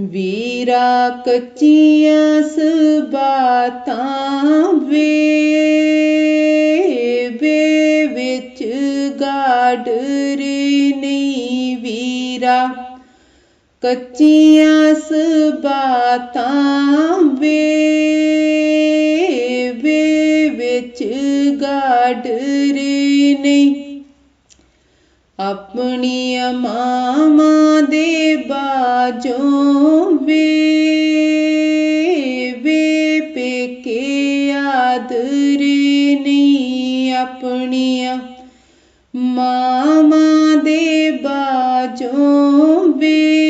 ਵੀਰਾ ਕੱਚੀਆਂ ਸਬਾਤਾਂ ਵੇ ਵੇ ਵਿੱਚ ਗਾਡਰੇ ਨਹੀਂ ਵੀਰਾ। ਕੱਚੀਆਂ ਸਬਾਤਾਂ ਵੇ ਵੇ ਵਿੱਚ ਗਾਡਰੇ ਨਹੀਂ अपनी अमामा दे बाजो वे वे पे के याद रे नहीं अपनी मामा दे बाजो वे।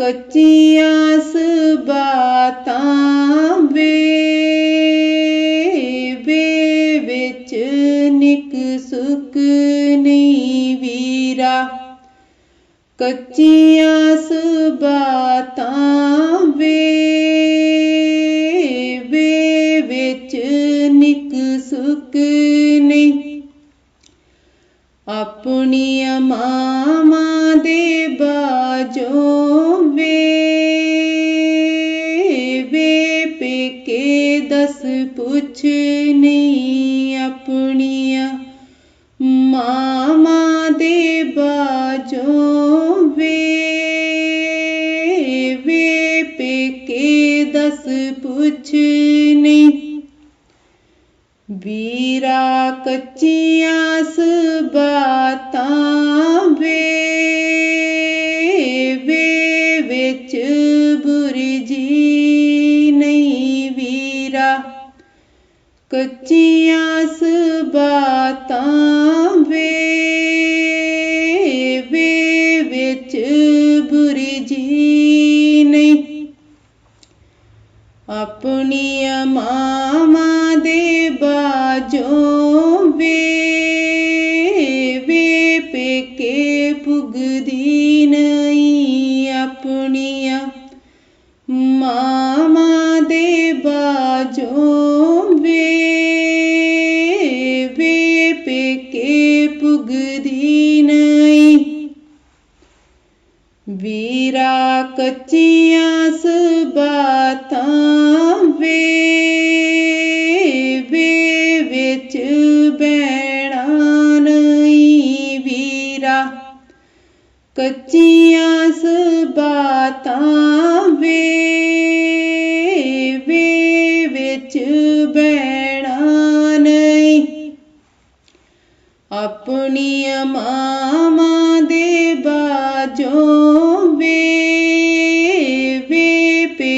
कच्चियाँ सबातां वे वे विच निक सुख नहीं वीरा। कच्चियाँ सबातां वे वे विच निक सुख नहीं। ਆਪਣੀਆਂ ਮਾਵਾਂ ਦੇ ਬਾਜੋ ਵੇ ਵੇ ਪੇਕੇ ਦਸ ਪੁੱਛ ਨਹੀਂ ਆਪਣੀਆਂ दिया कच्चिया सबाता वे वे विच बुरजी नहीं वीरा। कच्चिया सबाता वे वे विच बुरजी नहीं अपनी मामा दे बाजो वे वे पे के पुगदी नहीं अपनी मामा दे बाजो वे। कच्चिया सबाता वे वे बिच बैणा नहीं वीरा। कच्चिया सबाता वे वे बिच बैणा नहीं अपनी अमां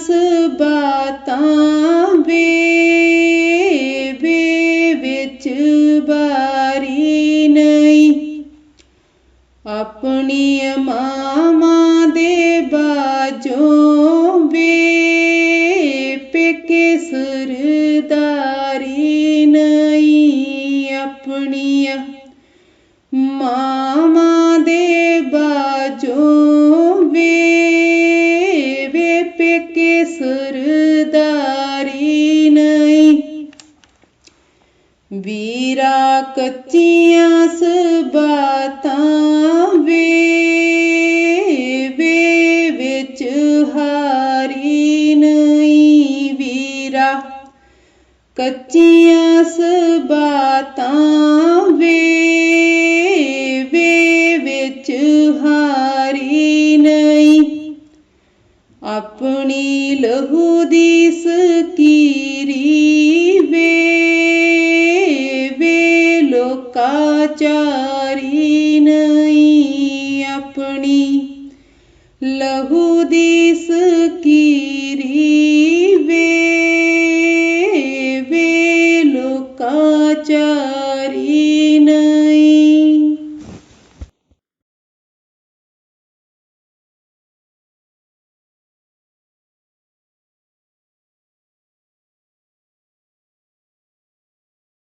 पास बातां बे बिच बारी नहीं अपनी मामा दे बाजो बे, पे के सरदारी नहीं अपनी माँ वीरा कच्चिया सबाता वे वे बिच हारी नहीं वीरा। कच्चिया kiri